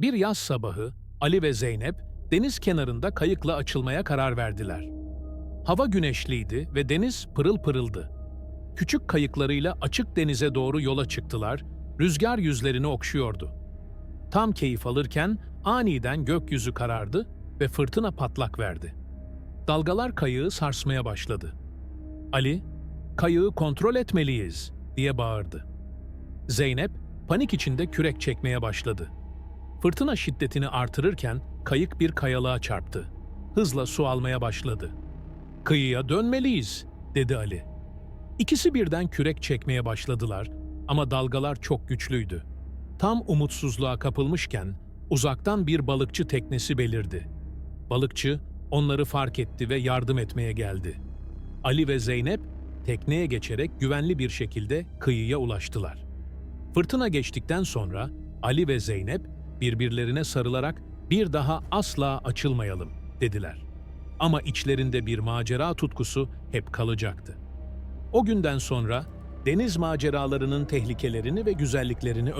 Bir yaz sabahı Ali ve Zeynep deniz kenarında kayıkla açılmaya karar verdiler. Hava güneşliydi ve deniz pırıl pırıldı. Küçük kayıklarıyla açık denize doğru yola çıktılar, rüzgar yüzlerini okşuyordu. Tam keyif alırken aniden gökyüzü karardı ve fırtına patlak verdi. Dalgalar kayığı sarsmaya başladı. Ali, "Kayığı kontrol etmeliyiz." diye bağırdı. Zeynep panik içinde kürek çekmeye başladı. Fırtına şiddetini artırırken kayık bir kayalığa çarptı. Hızla su almaya başladı. "Kıyıya dönmeliyiz." dedi Ali. İkisi birden kürek çekmeye başladılar ama dalgalar çok güçlüydü. Tam umutsuzluğa kapılmışken uzaktan bir balıkçı teknesi belirdi. Balıkçı onları fark etti ve yardım etmeye geldi. Ali ve Zeynep tekneye geçerek güvenli bir şekilde kıyıya ulaştılar. Fırtına geçtikten sonra Ali ve Zeynep birbirlerine sarılarak bir daha asla açılmayalım dediler. Ama içlerinde bir macera tutkusu hep kalacaktı. O günden sonra deniz maceralarının tehlikelerini ve güzelliklerini